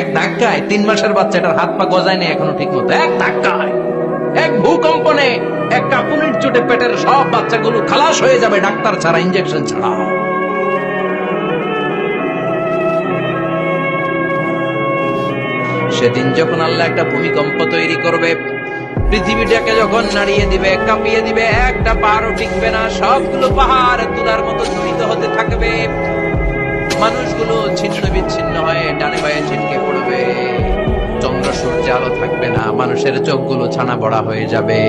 এক ধাক্কায় তিন মাসের বাচ্চাটার হাত পা গজায় নেই এখনও ঠিক মতো এক ধাক্কায়, এক ভূকম্পনে এক কাপুনির চোটে পেটের সব বাচ্চাগুলো খালাস হয়ে যাবে ডাক্তার ছাড়া ইঞ্জেকশন ছাড়া। সেদিন যখন আল্লাহ একটা ভূমিকম্প তৈরি করবে, পৃথিবীটাকে যখন নাড়িয়ে দিবে, কাঁপিয়ে দিবে, একটা পাহাড়ও টিকবে না, সবগুলো পাহাড় তুলার মতো ঝুড়িত হতে থাকবে। মানুষগুলো ছিন্ন বিচ্ছিন্ন হয়ে ডানে বায়ে ছিটকে পড়বে চন্দ্র সূর্যে আলো থাকবে না মানুষের চোখগুলো ছানা বড়া হয়ে যাবে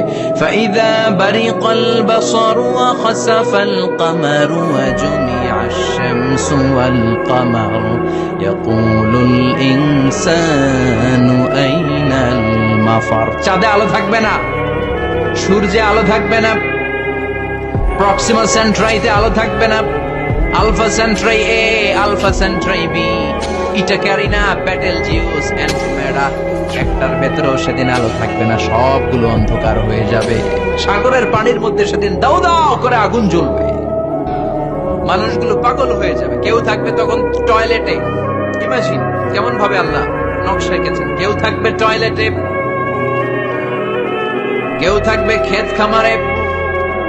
فإذا برق البصر وخسف القمر وجمع الشمس والقمر يقول الإنسان أين المفر চাঁদে আলো থাকবে না সূর্যে আলো থাকবে না প্রক্সিমা সেন্ট্রাইতে আলো থাকবে না Alpha Centauri A alpha Centauri B eta Carina Betelgeuse Andromeda একটার ভেতরেও সেদিন আলো থাকবে না, সবগুলো অন্ধকার হয়ে যাবে। সাগরের পানির মধ্যে সেদিন দাও দাও করে আগুন জ্বলবে। মানুষগুলো পাগল হয়ে যাবে। কেউ থাকবে তখন টয়লেটে ইমাজিন কেমন ভাবে আল্লাহ নকশা এঁকেছেন? কেউ থাকবে টয়লেটে কেউ থাকবে ক্ষেত খামারে।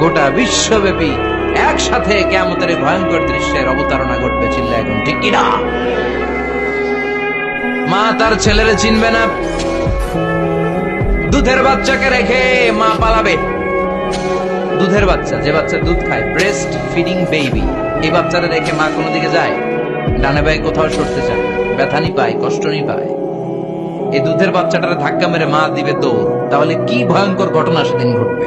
গোটা বিশ্বব্যাপী একসাথে কেমতের ভয়ঙ্কর দৃশ্যের অবতারণা ঘটবে চিল্লা এখন, ঠিক কিনা? মা তার ছেলেরে চিনবে না। দুধের বাচ্চাকে রেখে মা পালাবে। দুধের বাচ্চা, যে বাচ্চা দুধ খায় ব্রেস্ট ফিডিং বেবি এই বাচ্চারা রেখে মা কোনো দিকে যায়? ডানে বায়ে কোথাও সরতে চায় ব্যথা নি পায় কষ্টনি পায়। এই দুধের বাচ্চাটারে ধাক্কা মেরে মা দিবে দৌড় তাহলে কি ভয়ঙ্কর ঘটনা সেদিন ঘটবে?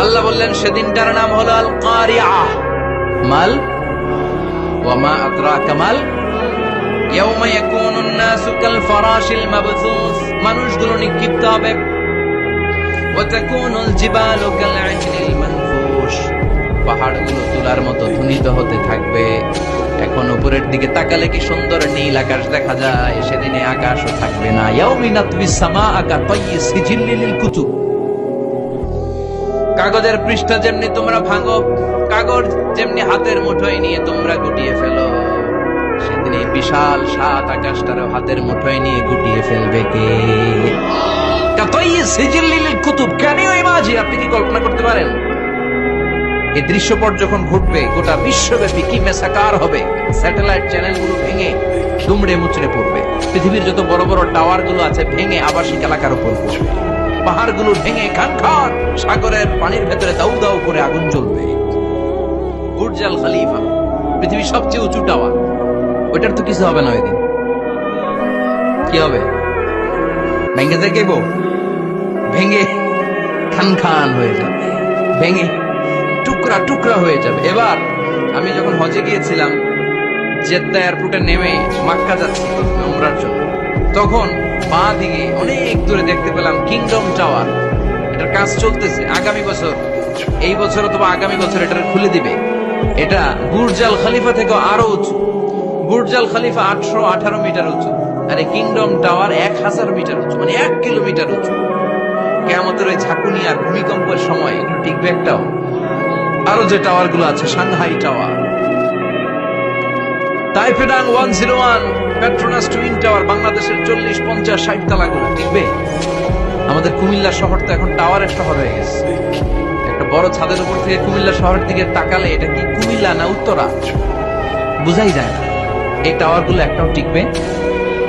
আল্লাহ বললেন, সেদিনটার নাম হলো আল কারিয়া মাল? ওয়ামা আদরাকা মাল? ইয়াউমা ইয়াকুনুন নাসু কাল ফারাশিল মাবথুস মানুষগুলো নিক্ষিপ্ত হবে। ওয়া তাকুনুল জিবালু কাল আজলিল মানফুশ। পাহাড়গুলো তুলার মতো ধুনিত হতে থাকবে। এখন উপরের দিকে তাকালে কি সুন্দর নীল আকাশ দেখা যায়? সেদিনে আকাশও থাকবে না। ইয়াউমিনাতবিস সামাআ কা তাইয়ি সিজিল্লিল কুতুব। কাগজের পৃষ্ঠা যেমনি তোমরা ভাঙো, কাগজ যেমনি হাতের মুঠোয় নিয়ে তোমরা গুটিয়ে ফেলো। সেদিন এই বিশাল সাত আকাশটারও হাতের মুঠোয় নিয়ে গুটিয়ে ফেলবে কে? কুতুব আপনি কি কল্পনা করতে পারেন? এই দৃশ্যপট যখন ঘটবে, গোটা বিশ্বব্যাপী কি মেসাকার হবে? স্যাটেলাইট চ্যানেলগুলো ভেঙে দুমড়ে মুচড়ে পড়বে। পৃথিবীর যত বড় বড় টাওয়ারগুলো আছে, ভেঙে আবাসিক এলাকার উপর পড়বে। পাহাড়গুলো ভেঙে খান খান সাগরের পানির ভেতরে দাউ দাউ করে আগুন জ্বলবে। বুর্জাল খালিফা, পৃথিবীর সবচেয়ে উঁচু টাওয়ার। ওইটার তো কিছু হবে না ওই দিন কি হবে? ভেঙে দেখব? ভেঙে খান খান হয়ে যাবে। ভেঙে টুকরা টুকরা হয়ে যাবে। এবার আমি যখন হজে গিয়েছিলাম, জেদ্দা এয়ারপোর্টে নেমে মাক্কা যাচ্ছি উমরার জন্য। তখন বাঁ দিকে অনেক দূরে দেখতে পেলাম কিংডম টাওয়ার এটার কাজ চলতেছে। আগামী বছর, এই বছর অথবা আগামী বছর এটা খুলে দিবে। এটা বুর্জাল খালিফা থেকে আরও উঁচু। বুর্জাল খালিফা আটশো আঠারো মিটার উঁচু। আর কিংডম টাওয়ার এক হাজার মিটার উঁচু মানে এক কিলোমিটার উঁচু। কেমতের ওই ঝাঁকুনি আর ভূমিকম্পের সময় এগুলো টিকবে একটাও। আরও যে টাওয়ারগুলো আছে, Shanghai tower তাইফেডাং one zero one Petronas twin tower বাংলাদেশের চল্লিশ, পঞ্চাশ, ষাট তালাগুলো টিকবে আমাদের কুমিল্লা শহর তো এখন টাওয়ারের শহর হয়ে গেছে। একটা বড় ছাদের উপর থেকে কুমিল্লা শহরের দিকে তাকালে এটা কি কুমিল্লা না উত্তরা? বুঝাই যায় না। এই টাওয়ারগুলো একটাও টিকবে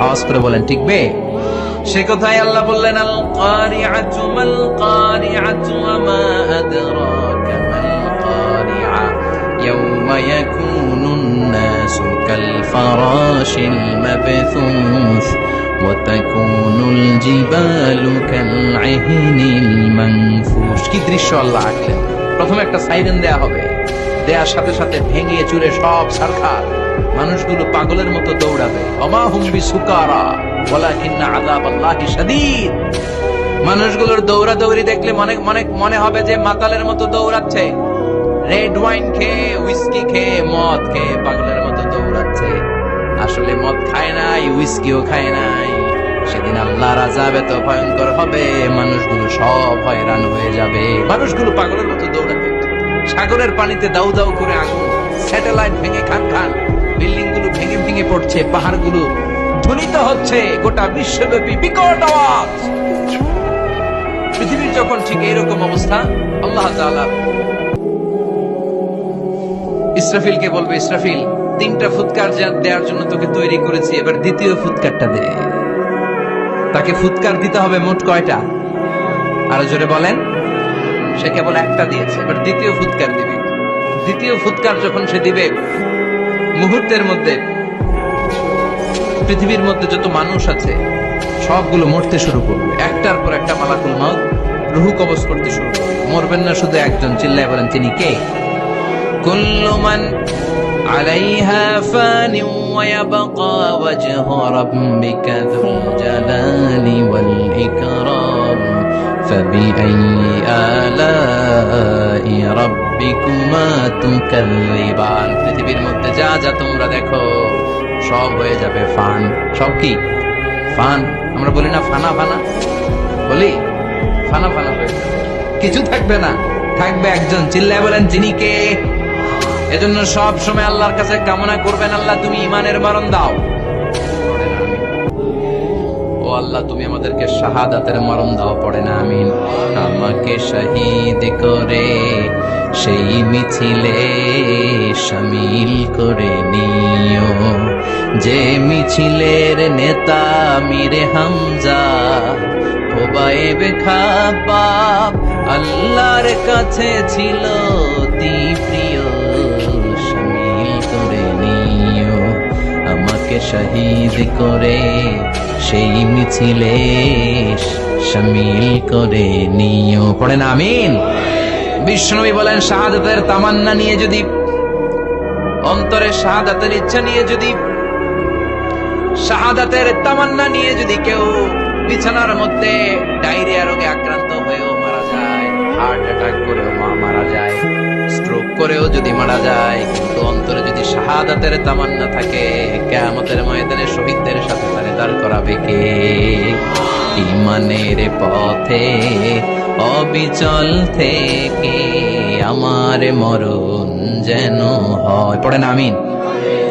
আওয়াজ করে বলেন টিকবে সে কথাই আল্লাহ বললেন আল কারিআতু মাল কারিআতু ওয়া মা আদরাকা মাল কারিআ ইয়াওমা ইয়াকুনুন নাসু কাল ফারাশিল মাবথুস وتكون الجبال كالعهن المنفوش কি দৃশ্য আল্লাহ আঁকলেন প্রথমে একটা সাইরেন দেয়া হবে দেয়ার সাথে সাথে ভেঙে চুরে সব সরকার মানুষগুলো পাগলের মতো দৌড়াবে অমা হুম্বি সুকারা ওয়ালাকিন্না আযাব আল্লাহি শাদীদ মানুষগুলোর দৌড়াদৌড়ি দেখলে মনে মনে মনে হবে যে মাতালের মতো দৌড়াচ্ছে রেড ওয়াইন খেয়ে উইস্কি খেয়ে মদ খেয়ে পাগলের মতো দৌড়াচ্ছে আসলে মদ খায় নাই উইস্কিও খায় নাই। সেদিন আল্লাহর আযাব এত ভয়ঙ্কর হবে, মানুষগুলো সব হয়রান হয়ে যাবে। মানুষগুলো পাগলের মতো দৌড়াবে। সাগরের পানিতে দাউ দাউ করে আগুন, স্যাটেলাইট ভেঙে খান খান বিল্ডিংগুলো ভেঙে ভেঙে পড়ছে পাহাড়গুলো ধ্বনিত হচ্ছে, গোটা বিশ্বব্যাপী বিকট আওয়াজ। পৃথিবীর যখন ঠিক এরকম অবস্থা, আল্লাহ তাআলা ইসরাফিলকে বলবে, ইসরাফিল তিনটা ফুৎকার দেওয়ার জন্য তোকে তৈরি করেছি, এবার দ্বিতীয় ফুৎকারটা দে। তাকে ফুৎকার দিতে হবে মোট কয়টা? আরও জোরে বলেন। সে কেবল একটা দিয়েছে, এবার দ্বিতীয় ফুৎকার দিবে। দ্বিতীয় ফুৎকার যখন সে দিবে, মুহূর্তের মধ্যে, পৃথিবীর মধ্যে যত মানুষ আছে, সবগুলো মরতে শুরু করবে। একটার পর একটা মালাকুল মাউত, রুহু কবজ করতে শুরু করবে। মরবেন না শুধু একজন, চিল্লায় বলেন, তিনি কে? কুল্লুমান عليها فان ويبقى وجه ربك ذو الجلال والإكرام فبأي آلاء ربكما تكذبان পৃথিবীর মধ্যে যা যা তোমরা দেখো সব হয়ে যাবে ফান সব কি ফান আমরা বলি না ফানা ফানা বলি ফানা ফানা হয়ে যাবে কিছু থাকবে না থাকবে একজন চিল্লায় বলেন যিনি কে এজন্য সব সময় আল্লাহর কাছে কামনা করবেন, আল্লাহ তুমি ইমানের মরণ দাও। আল্লাহ, তুমি আমাদেরকে শাহাদাতের মরণ দাও, পড়ে না, আমিন। আমাকে শহীদ করে, সেই মিছিলে শামিল করে নিও। যে মিছিলের নেতা মিরে হামজা হোবায়েব খাবাব আল্লাহর কাছে ছিল অতি আমাকে শহীদ করে, সেই মিছিলে শামিল করে নিও। পড়েন আমিন। বিষ্ণুবী বলেন, শাহাদাতের তামান্না নিয়ে যদি, অন্তরে শাহাদাতের ইচ্ছা নিয়ে যদি, শাহাদাতের তামান্না নিয়ে যদি কেউ বিছানার মধ্যে ডায়রিয়া রোগে আক্রান্ত হয়েও মারা যায়, হার্ট অ্যাটাক করেও মা মারা যায়, স্ট্রোক করেও যদি মারা যায় অন্তরে যদি শাহাদাতের তামান্না থাকে, কেয়ামতের ময়দানে শহীদদের সাথে তারে দাঁড় করাবে কে? ইমানের পথে, অবিচল থেকে আমার মরণ যেন হয়। পড়েন, আমিন।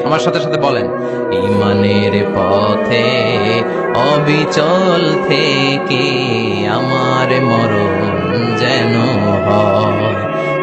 আমার সাথে সাথে বলেন ইমানের পথে, অবিচল থেকে আমার মরণ যেন হয়।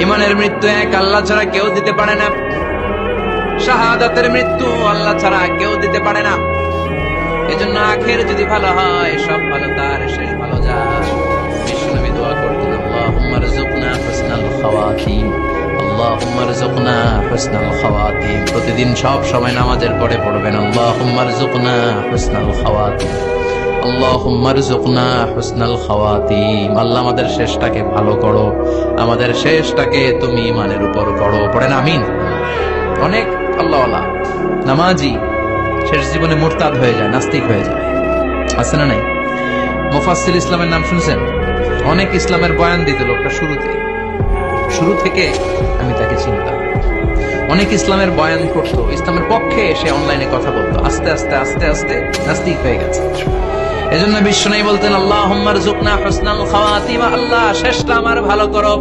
ইমানের মৃত্যু এক আল্লাহ ছাড়া কেউ দিতে পারে না। শাহাদাতের মৃত্যু আল্লাহ ছাড়া কেউ দিতে পারে না। এজন্য আখের যদি ভালো হয়, সব ভালো, তার শেষ ভালো যায়। প্রতিদিন সব সময় নামাজের পরে পড়বেন, আল্লাহুম্মা রযুকনা হুসনাল খাওয়াতিম আল্লাহ আমাদের শেষটাকে ভালো করো। আমাদের শেষটাকে তুমি ইমানের উপর করো। পড়েন আমিন। অনেক আল্লাহওয়ালা। নামাজি, শেষ জীবনে মোরতাদ হয়ে যায়, নাস্তিক হয়ে যায়। আছে না নাই? মুফাসসির ইসলামের নাম শুনছেন? অনেক ইসলামের বয়ান দিত লোকটা শুরুতে। শুরু থেকে আমি তাকে চিনতাম। অনেক ইসলামের বয়ান করতো। ইসলামের পক্ষে সে অনলাইনে কথা বলতো। আস্তে আস্তে আস্তে আস্তে নাস্তিক হয়ে গেছে। এজন্য বিশ্ব নেই বলতেন আল্লাহ হুম্মার জুকনা হসনাল খাওয়াতিমা, আল্লাহ শেষটা আমার ভালো করো।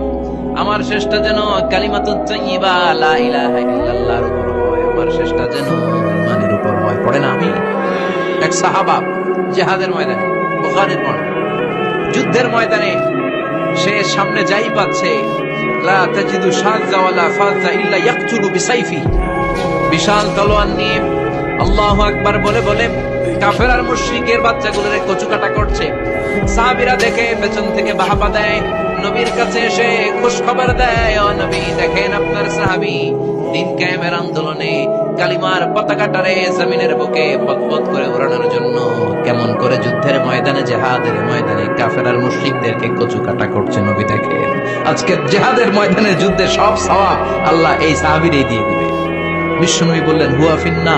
আমার শেষটা যেন কালিমাতুত তাইয়্যিবা লা ইলাহা ইল্লাল্লাহর উপর হয়। আমার শেষটা যেন ইমানের উপর হয়। পড়ে না আমি এক সাহাবা জিহাদের ময়দানে, বুখারীর পড়ে। যুদ্ধের ময়দানে সে সামনে যাই পাচ্ছে, লা তাজিদু শাযা ওয়ালা ফাযা ইল্লা ইয়াকতুলু বিসাইফি। বিশাল তলোয়ার নিয়ে আল্লাহু আকবার বলে বলে কাফের আর মুশরিকের বাচ্চাগুলোর কচুকাটা করছে। সাহাবীরা দেখে পেছন থেকে বাহাবা দেয়, নবীর কাছে এসে খুশ খবর দেয় নবী, দেখেন আপনার সাহাবী দিন কায়েমের আন্দোলনে কালিমার পতাকাটারে জমিনের বুকে পতপত করে উড়ানোর জন্য কেমন করে যুদ্ধের ময়দানে, জেহাদের ময়দানে কাফের আর মুশরিকদেরকে কচু কাটা করছে নবী দেখে আজকে জেহাদের ময়দানে যুদ্ধে সব সওয়াব আল্লাহ এই সাহাবীরই দিয়ে দিবে। বিশ্বনবী বললেন, হুয়া ফিন্না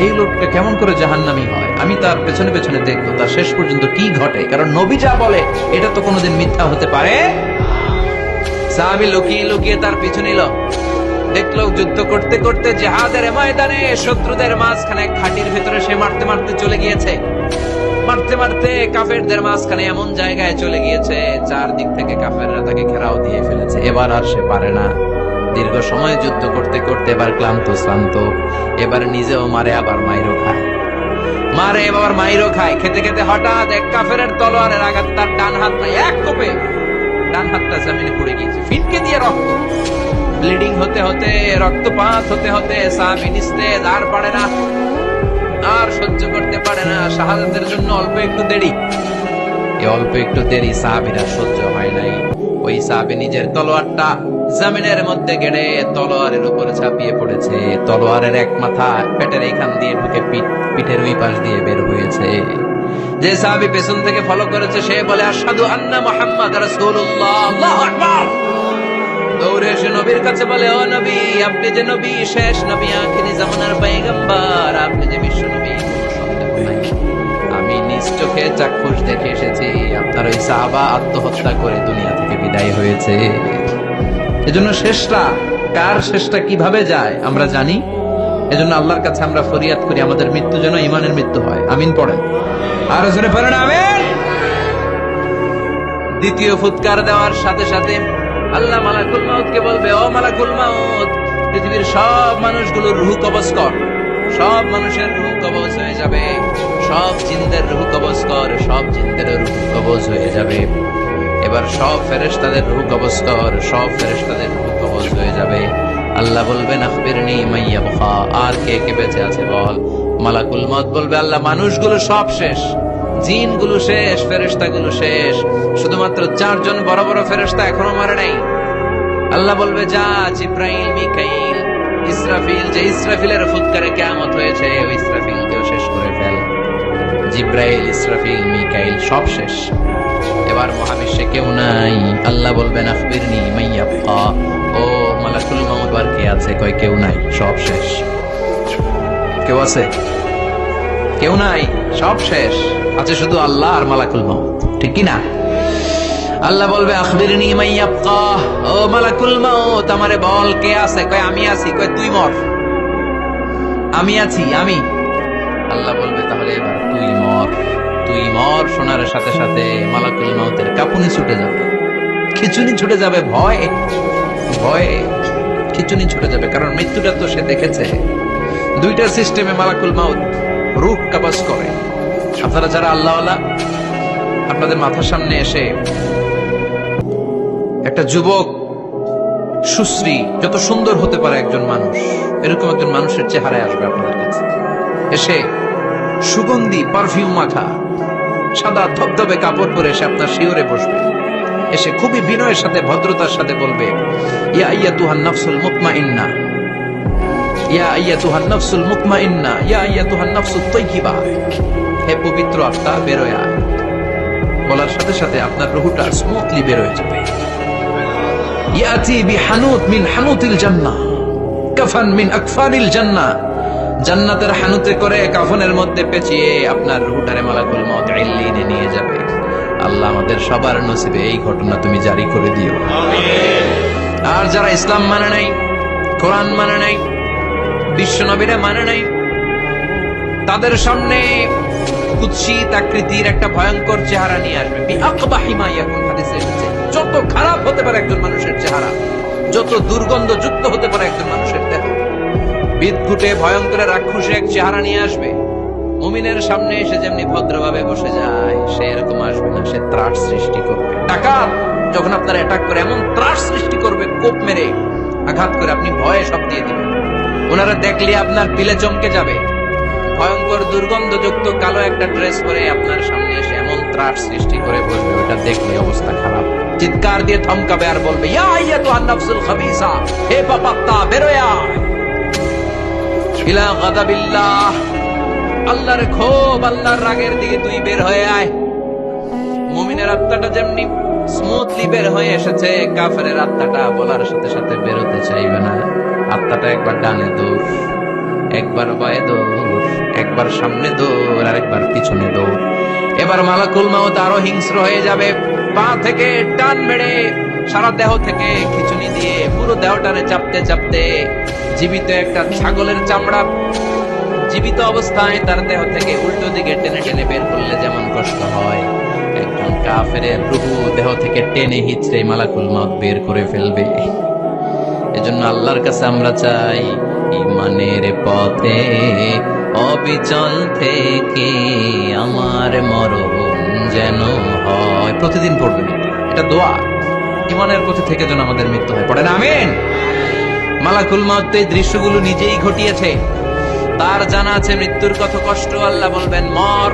এই লোকটা কেমন করে জাহান্নামী হয়? আমি তার পেছনে পেছনে দেখব। তার শেষ পর্যন্ত কি ঘটে? কারণ নবী যা বলে, এটা তো কোনোদিন মিথ্যা হতে পারে? সাহাবি লুকিয়ে লুকিয়ে তার পিছু নিল। দেখল যুদ্ধ করতে করতে জেহাদের ময়দানে শত্রুদের মাঝখানে খাটির ভেতরে সে মারতে মারতে চলে গিয়েছে। মারতে মারতে কাফেরদের মাঝখানে এমন জায়গায় চলে গিয়েছে, চারদিক থেকে কাফেররা তাকে ঘেরাও দিয়ে ফেলেছে। এবার আর সে পারে না। দীর্ঘ সময় যুদ্ধ করতে করতে এবার ক্লান্ত, শ্রান্ত। এবার নিজেও মারে, আবার মাইরও খায়। মারে এবার মাইরও খায়। খেতে খেতে হঠাৎ এক কাফেরের তলোয়ারের আঘাত, তার ডান হাতটা এক কোপে ডান হাতটা জমিনে পড়ে গিয়েছে। ফিনকে দিয়ে রক্ত। ব্লিডিং হতে হতে, রক্তপাত হতে হতে সাহাবি নিস্তেজ, আর পারে না। আর সহ্য করতে পারে না। শাহাদাতের জন্য অল্প একটু দেরি। এই অল্প একটু দেরি সাহাবিরা সহ্য হয় নাই। ওই সাহাবি নিজের তলোয়ারটা জামিনের মধ্যে গেড়ে তলোয়ারের উপরে ছাপিয়ে পড়েছে। তলোয়ারের এক মাথা পেটের এইখান দিয়ে ঢুকে পিঠের ওই পাশ দিয়ে বের হয়েছে। যে সাহাবি পেছন থেকে ফলো করেছে, সে বলে আসাদু আন্না মোহাম্মদ রাসূলুল্লাহ দৌড়ে এসে নবীর কাছে বলে, ও নবী, আপনি যে নবী, শেষ নবী, আখিরি জামানার পয়গম্বর, আপনি যে বিশ্ব নবী নিজ চোখে চাক্ষুষ দেখে এসেছি। আপনার ওই সাহাবা আত্মহত্যা করে দুনিয়া থেকে বিদায় হয়েছে। এজন্য শেষটা, কার শেষটা কীভাবে যায়, আমরা জানি। এজন্য আল্লাহর কাছে আমরা ফরিয়াদ করি, আমাদের মৃত্যু যেন ইমানের মৃত্যু হয়। আমিন পড়েন। আর জোরে পড়েন, আমিন। দ্বিতীয় ফুৎকার দেওয়ার সাথে সাথে আল্লাহ মালাকুল মাউতকে বলবে, ও মালাকুল মাউত, পৃথিবীর সব মানুষগুলোর রুহ কবজ কর। সব মানুষের রুহ কবজ হয়ে যাবে। সব জিনদের রুহ কবজ কর, সব জিনদের রুহ কবজ হয়ে যাবে। এবার সব ফেরেশতাদের রুহ কবজ কর, সব ফেরেশতাদের রুহ কবজ হয়ে যাবে। আল্লাহ বলবেন, আখবিরনি মাইয়া বখা আর কে কে বেঁচে আছে বল? মালাকুল মত বলবে, আল্লাহ, মানুষগুলো সব শেষ। জিনগুলো শেষ, ফেরেশতাগুলো শেষ। শুধুমাত্র চারজন বড় বড় ফেরেশতা এখনও মারে নাই। আল্লাহ বলবে, যা জিব্রাইল, মিকাইল, ইসরাফিল, যে ইসরাফিলের ফুৎকারে কেয়ামত হয়েছে, ওই জিব্রাইল, ইসরাফিল, মিকাইল, সব শেষ। এবার মহাবিশ্বে কেউ নাই। আল্লাহ বলবেন, আখবিরনি মাইয়াবকা ও মালাকুল মাউত কে আছে? কয় কেউ নাই। সব শেষ। কেউ আছে? কেউ নাই। সব শেষ। আছে শুধু আল্লাহ আর মালাকুল মাউত। ঠিক কি না? আল্লাহ বলবে, আখবিরনি মাইয়াবকা ও মালাকুল মাউত, আমারে বল, কে আছে? কয় আমি আছি? কয় তুই মর। আমি আছি, আমি। আল্লাহ বলবে, তাহলে এবার তুই মর তুই মর শোনার সাথে সাথে মালাকুল মাউতের কাপুনি ছুটে যাবে। খিচুনি ছুটে যাবে ভয় ভয় খিচুনি ছুটে যাবে, কারণ মৃত্যুটা তো সে দেখেছে। দুইটা সিস্টেমে মালাকুল মাউত রূপ কাবাজ করে। আপনারা যারা আল্লাহ আপনাদের মাথার সামনে এসে একটা যুবক, সুশ্রী, যত সুন্দর হতে পারে একজন মানুষ, এরকম একজন মানুষের চেহারায় আসবে আপনাদের কাছে। এসে সুগন্ধি পারফিউম মাখা। সাদা ধবধবে কাপড় পরে এসে আপনার শিওরে বসবে। এসে খুবই বিনয়ের সাথে, ভদ্রতার সাথে বলবে, ইয়া ইয়া তুহান নাফসুল মুতমাইন্না। ইয়া আইয়াতুহান নাফসুল মুতমাইন্না। ইয়া আইয়াতুহান নাফসুত তাইয়্যিবা হে পবিত্র আত্মা বের আয় বলার সাথে সাথে আপনার রুহুটা স্মুথলি বের হয়ে যাবে। ইয়াতি মিন হানুতিল জান্নাহ। কাফান মিন আকফানিল জান্নাহ। জান্নাতের হানুতে করে কাফনের মধ্যে পেঁচিয়ে আপনার রুহুটারে মালাকুল মউত ইল্লিনে নিয়ে যাবে। আল্লাহ আমাদের সবার নসিবে এই ঘটনা তুমি জারি করে দিও। আর যারা ইসলাম মানে নাই কোরআন মানে নাই বিশ্বনবীরা মানে নাই তাদের সামনে কুৎসিত আকৃতির একটা ভয়ঙ্কর চেহারা নিয়ে আসবে। হাদিসে এসেছে যত খারাপ হতে পারে একজন মানুষের চেহারা যত দুর্গন্ধ যুক্ত হতে পারে একজন মানুষের বিদঘুটে ভয়ঙ্কর রাক্ষসে এক চেহারা নিয়ে আসবে। মুমিনের সামনে এসে যেমনি ভদ্রভাবে বসে যায়, সে এরকম আসবে না, সে ত্রাস সৃষ্টি করবে। ডাকাত, যখন আপনার অ্যাটাক করে, এমন ত্রাস সৃষ্টি করবে, কোপ মেরে আঘাত করে আপনি ভয়ে সব দিয়ে দিবেন। ওনারা দেখলে আপনার দিলে চমকে যাবে। ভয়ঙ্কর দুর্গন্ধযুক্ত কালো একটা ড্রেস পরে আপনার সামনে এসে এমন ত্রাস সৃষ্টি করে বসবে ওটা দেখলে অবস্থা খারাপ। চিৎকার দিয়ে থমকাবে আর বলবে, ইয়া ইয়া তো আন্নাফসুল খাবিসা, হে পাপাত্তা, বেরোয় আল্লাহর ক্ষোভ আল্লাহর রাগের দিকে তুই বের হয়ে আয়। মুমিনের আত্মাটা যেমনি স্মুথলি বের হয়ে এসেছে, কাফেরের আত্মাটা বলার সাথে সাথে বেরোতে চাইবে না। আত্মাটা একবার ডানে দৌড়, একবার বায়ে দৌড়, একবার সামনে দৌড়, আর একবার পিছনে দৌড়। এবার মালাকুল মাউত আরও হিংস্র হয়ে যাবে, পা থেকে টান মেরে সারা দেহ থেকে খিচুনি দিয়ে পুরো দেহটারে চাপতে চাপতে জীবিত একটা ছাগলের চামড়া জীবিত অবস্থায় তার দেহ থেকে উল্টো দিকে টেনে টেনে বের করলে যেমন কষ্ট হয়, একজন কাফেরের রুহু দেহ থেকে টেনে হিচড়ে মালাকুল মত বের করে ফেলবে। এজন্য আল্লাহর কাছে আমরা চাই, ইমানের পথে অবিচল থেকে আমার মরণ যেন হয়। প্রতিদিন পড়বেন। এটা দোয়া। ইমানের পথে থেকে যেন আমাদের মৃত্যু হয় পড়েন আমিন। মালাকুল এই দৃশ্যগুলো নিজেই ঘটিয়েছে। তার জানা আছে মৃত্যুর কত কষ্ট, আল্লাহ বলবেন, মর।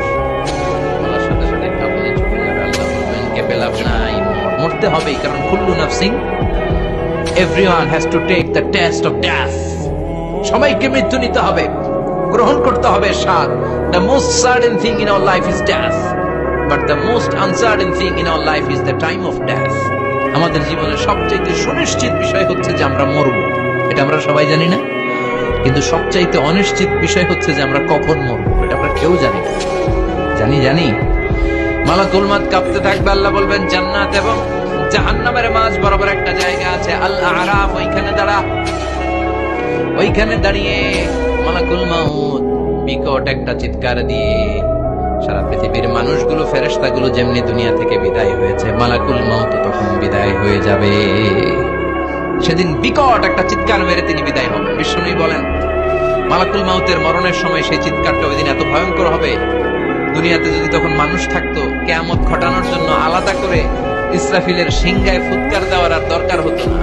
মরতে কারণ নাফসিং everyone has to take the test of death সবাইকে মৃত্যু নিতে হবে, গ্রহণ করতে হবে স্বাদ। The most certain thing in our life is death but the most uncertain thing in our life is the time of death আমাদের জীবনের সবচেয়ে সুনিশ্চিত বিষয় হচ্ছে যে আমরা মরব। এটা আমরা সবাই জানি না? কিন্তু সবচাইতে অনিশ্চিত বিষয় হচ্ছে যে আমরা কখন মরব, এটা আমরা কেউ জানি না। জানি জানি। মালাকুল মাত কাঁপতে থাকবে, আল্লাহ বলবেন, জান্নাত এবং জাহান্নামের মাঝ বরাবর একটা জায়গা আছে আল্লাহ আরাফ ওইখানে দাঁড়া। ওইখানে দাঁড়িয়ে মালাকুল মাউত বিকট একটা চিৎকার দিয়ে সারা পৃথিবীর মানুষগুলো, ফেরেশতাগুলো যেমনি দুনিয়া থেকে বিদায় হয়েছে, মালাকুল মাউত তখন বিদায় হয়ে যাবে। সেদিন বিকট একটা চিৎকার মেরে তিনি বিদায় হবেন। বিষ্ণুই বলেন, মালাকুল মাউতের মরণের সময় সেই চিৎকারটা ওই দিন এত ভয়ঙ্কর হবে। দুনিয়াতে যদি তখন মানুষ থাকতো, কেয়ামত ঘটানোর জন্য আলাদা করে ইসরাফিলের সিংগায় ফুৎকার দেওয়ার আর দরকার হতো না।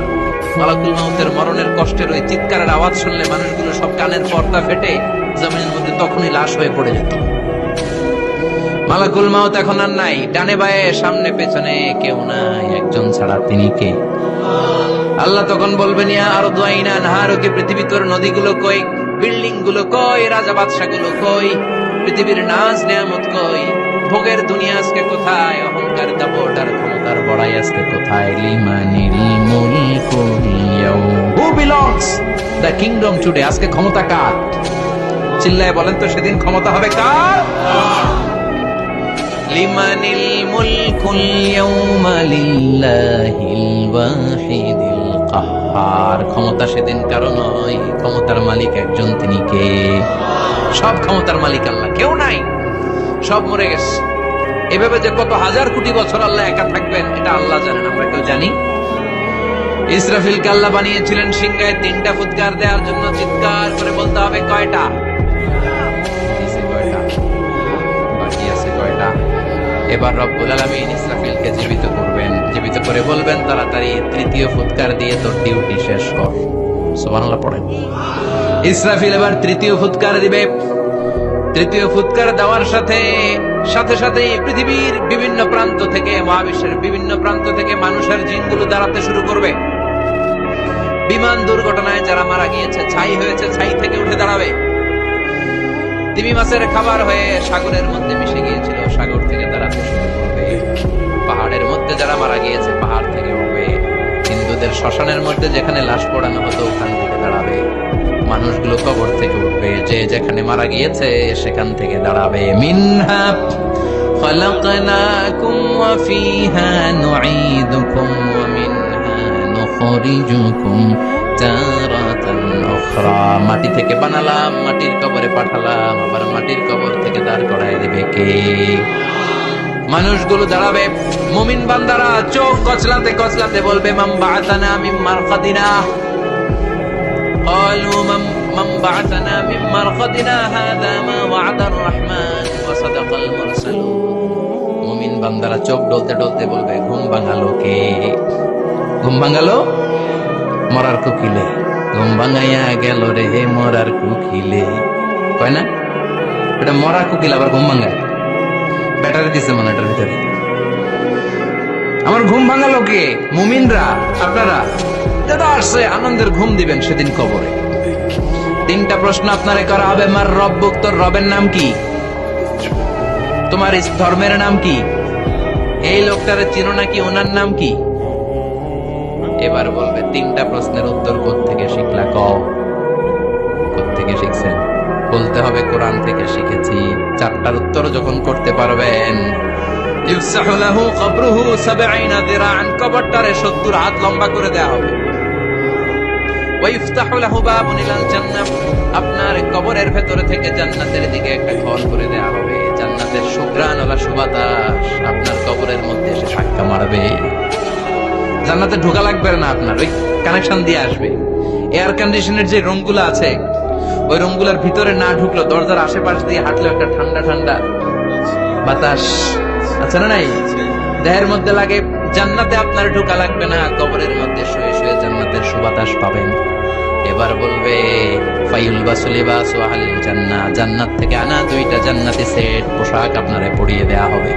মালাকুল মাউতের মরণের কষ্টের ওই চিৎকারের আওয়াজ শুনলে মানুষগুলো সব কানের পর্দা ফেটে জমিনের মধ্যে তখনই লাশ হয়ে পড়ে যেত। মালাকুল মাউত এখন আর নাই। ডানে বায়ে, সামনে পেছনে কেউ নাই। একজন ছাড়া তিনি কে? আল্লাহ তখন বলবেন, ইয়া আর দোয়াইনা নাহারকে পৃথিবী তোর নদীগুলো কই? বিল্ডিংগুলো কই? রাজা বাদশা গুলো কই? পৃথিবীর নাজ নিয়ামত কই? ভোগের দুনিয়া আজকে কোথায়? অহংকার দাপট আর ক্ষমতার বড়াই আজকে কোথায়? লিমানিল মুলকুল who belongs the kingdom today আজকে ক্ষমতা কার? চিল্লায় বলেন তো, সেদিন ক্ষমতা হবে কার? লিমানিল মুলকুল ইয়াউমা লিল্লাহিল ওয়াহিদিল কাহ্হার ক্ষমতা সেদিন কারও নয়। ক্ষমতার মালিক একজন তিনি কে? সব ক্ষমতার মালিক আল্লাহ। কেউ নাই। সব মরে গেছে। এভাবে যে কত হাজার কোটি বছর আল্লাহ একা থাকবেন, এটা আল্লাহ জানেন, আমরা কেউ জানি। ইসরাফিলকে আল্লাহ বানিয়েছিলেন সিংহায় তিনটা ফুৎকার দেওয়ার জন্য চিৎকার করে বলতে হবে কয়টা? এবার রব্বুল আলামিন ইসরাফিলকে জীবিত করবেন। জীবিত করে বলবেন, তাড়াতাড়ি তৃতীয় ফুৎকার দিয়ে তোর ডিউটি শেষ কর। সুবহানাল্লাহ, পড়েন। ইসরাফিল এবার তৃতীয় ফুৎকার দিবে। তৃতীয় ফুৎকার দেওয়ার সাথে সাথে সাথে পৃথিবীর বিভিন্ন প্রান্ত থেকে, মহাবিশ্বের বিভিন্ন প্রান্ত থেকে মানুষের জিনগুলো দাঁড়াতে শুরু করবে। বিমান দুর্ঘটনায় যারা মারা গিয়েছে, ছাই হয়েছে, ছাই থেকে উঠে দাঁড়াবে। তিমি মাছের খাবার হয়ে সাগরের মধ্যে মিশে গিয়েছিল। সাগর থেকে দাঁড়াতে শুরু করবে পাহাড়ের মধ্যে যারা মারা গিয়েছে পাহাড় থেকে উঠবে হিন্দুদের শ্মশানের মধ্যে যেখানে লাশ পোড়ানো হতো ওখান থেকে দাঁড়াবে মানুষগুলো কবর থেকে উঠবে যে যেখানে মারা গিয়েছে সেখান থেকে দাঁড়াবে মিনহা خلقناكم وفيها نعيدكم ومنها نخرجكم تارة أخرى মাটি থেকে বানালাম মাটির কবরে পাঠালাম আবার মাটির কবর থেকে দাঁড় করায় দিবে কে মানুষগুলো দাঁড়াবে মুমিন বান্দারা চোখ কচলাতে কচলাতে বলবে মাম বাআতানা মিন মারকাদিনা قالوا من من بعثنا من مرقدنا هذا ما وعد الرحمن وصدق المرسلون মুমিন বান্দারা চোখ ডলতে ডলতে বলবে ঘুম ভাঙালো কে ঘুম ভাঙালো মরার কুকিলে ঘুম ভাঙাইয়া গেল রে হে মরার কুকিলে কয় না এটা মরার কুকিল আবার ঘুম ভাঙায় ব্যাটারি দিছে মনে এটার ভিতরে। আমার ঘুম ভাঙালো কে? মুমিনরা, আপনারা? দাদা আসছে, আনন্দের ঘুম দিবেন সেদিন কবরে। তিনটা প্রশ্ন আপনারে করা হবে, মার রব্বুক তোর রবের নাম কি? তোমার ধর্মের নাম কি? এই লোকটারে চিনো নাকি, ওনার নাম কি? এবার বলবে, তিনটা প্রশ্নের উত্তর থেকে শিখলা? কও। থেকে শিখছেন? বলতে হবে কোরআন থেকে শিখেছি। চারটার উত্তর যখন করতে পারবেন। ইফসাহু লাহু কবরুহু সাবঈনা দিরাআন, কবরটারে 70 হাত লম্বা করে দেয়া হবে। ওয়া ইফতাহু লাহু বাবুন ইলাল জান্নাহ, আপনার কবরের ভেতরে থেকে জান্নাতের দিকে একটা ঘর করে দেয়া হবে। জান্নাতের সুঘ্রাণ ওলা সুবাতাস আপনার কবরের মধ্যে এসে মারবে। জান্নাতে ঢোকা লাগবে না আপনার, ওই কানেকশন দিয়ে আসবে। এয়ার কন্ডিশনের যে রুমগুলো আছে ওই রুমগুলোর ভিতরে না ঢুকলো, দরজার আশেপাশ দিয়ে হাঁটলে একটা ঠান্ডা ঠান্ডা বাতাস। আছে না নাই? দেহের মধ্যে লাগে, জান্নাতে আপনার ঢোকা লাগবে না, কবরের মধ্যে শুয়ে শুয়ে জান্নাতের সুবাতাস পাবেন। এবার বলবে ফাইউল বাসুলি বাস ওয়াহালিল জান্নাহ। জান্নাত থেকে আনা দুইটা জান্নাতি সেট, পোশাক আপনারে পরিয়ে দেয়া হবে।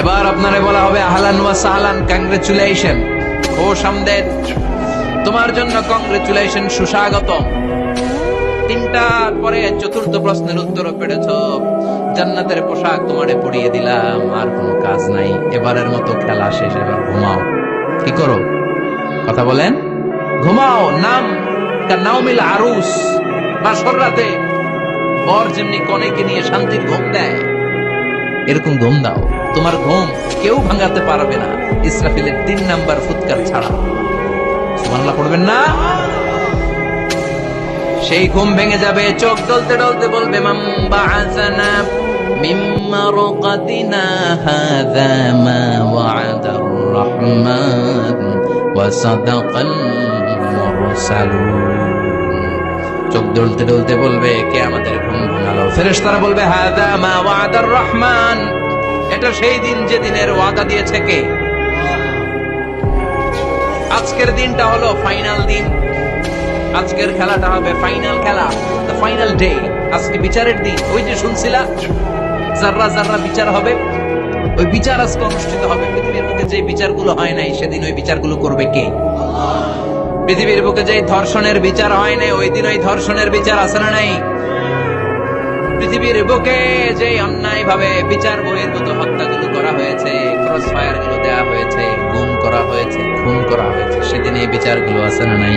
এবার আপনারে বলা হবে, আহলান ওয়া সাহলান কংগ্রেচুলেশন ও সামদেদ, তোমার জন্য কংগ্রেচুলেশন সুস্বাগতম। তিনটার পরে চতুর্থ প্রশ্নের উত্তরও পেরেছ। জান্নাতের পোশাক তোমারে পরিয়ে দিলাম, আর কোনো কাজ নাই। এবারের মতো খেলা শেষ, এবার ঘুমাও। কি করো? কথা বলেন? ঘুমাও, নাম নাওমিল আরুস। বাসর রাতে বর যেমনি কনেকে নিয়ে শান্তির ঘুম দেয়, এরকম ঘুম দাও। তোমার ঘুম কেউ ভাঙাতে পারবে না। ইসরাফিলের তিন নাম্বার ফুৎকার ছাড়া। সুবহানাল্লাহ, পড়বেন না? সেই ঘুম ভেঙে যাবে, চোখ ডলতে ডলতে বলবে মাম বাআসানা মিম মারকাদিনা হাযা মা ওয়া'দার রহমান ওয়া সাদাকাল মুরসালুন. চোখ ডলতে ডলতে বলবে, কে আমাদের ঘুম ভাঙালো? ফেরেশতারা বলবে, হাযা মা ওয়া'দার রহমান। এটা সেই দিন যে দিনের ওয়াদা দিয়েছে কে? আজকের দিনটা হলো ফাইনাল দিন। আজকের খেলাটা হবে ফাইনাল খেলা। দ্য ফাইনাল ডে আজকে বিচারের দিন। ওই যে শুনছিলা? জাররা জাররা বিচার হবে, ওই বিচার আজকে অনুষ্ঠিত হবে। পৃথিবীর বুকে যে বিচারগুলো হয় নাই, সেদিন ওই বিচারগুলো করবে কে? পৃথিবীর বুকে যে ধর্ষণের বিচার হয় নাই, ওই দিন ওই ধর্ষণের বিচার আছে না নাই? পৃথিবীর বুকে যে অন্যায় ভাবে বিচার বহির্ভূত হত্যাগুলো করা হয়েছে ক্রস ফায়ারগুলো দেওয়া হয়েছে, গুম করা হয়েছে, খুন করা হয়েছে, সেদিন এই বিচারগুলো আছে না নাই?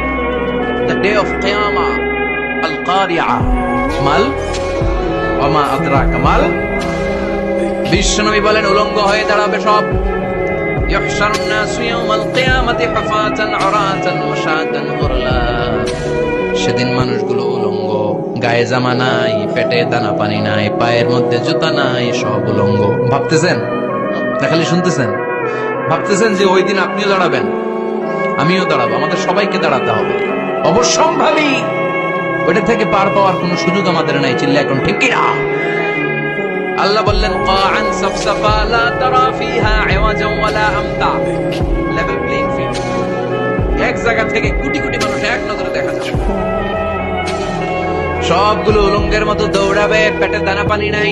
the day of Qiyamah, Al Qari'ah, Mal, Wama Adraka Mal, বিশ্বনবী বলেন উলঙ্গ হয়ে দাঁড়াবে সব يحشر الناس يوم القيامة حفاة عراة مشاة غرلا সেদিন মানুষগুলো উলঙ্গ গায়ে জামা নাই পেটে দানা পানি নাই পায়ের মধ্যে জুতা নাই সব উলঙ্গ ভাবতেছেন না খালি শুনতেছেন ভাবতেছেন যে ওই দিন আপনিও দাঁড়াবেন আমিও দাঁড়াবো আমাদের সবাইকে দাঁড়াতে হবে অবশ্যম্ভাবী। ওটা থেকে পার পাওয়ার কোনো সুযোগ আমাদের নাই, চিল্লা এখন, ঠিক কিনা? আল্লাহ বললেন, কাআন সাফসাফা লা তারা ফিহা ইওয়াজান ওয়ালা আমতা লেভেল প্লেইং ফিল্ড এক জায়গা থেকে কোটি কোটি মানুষ এক নজরে দেখা যাবে। সবগুলো উলঙ্গের মতো দৌড়াবে, পেটে দানা পানি নাই।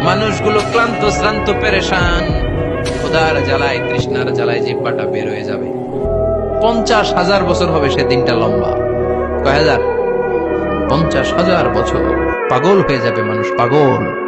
মানুষগুলো ক্লান্ত, শ্রান্ত, পেরেশান। খোদার জ্বালায়, তৃষ্ণার জ্বালায় জিব্বাটা বের হয়ে যাবে। পঞ্চাশ হাজার বছর হবে সে দিনটা লম্বা। কয় হাজার? পঞ্চাশ হাজার বছর। পাগল হয়ে যাবে মানুষ, পাগল।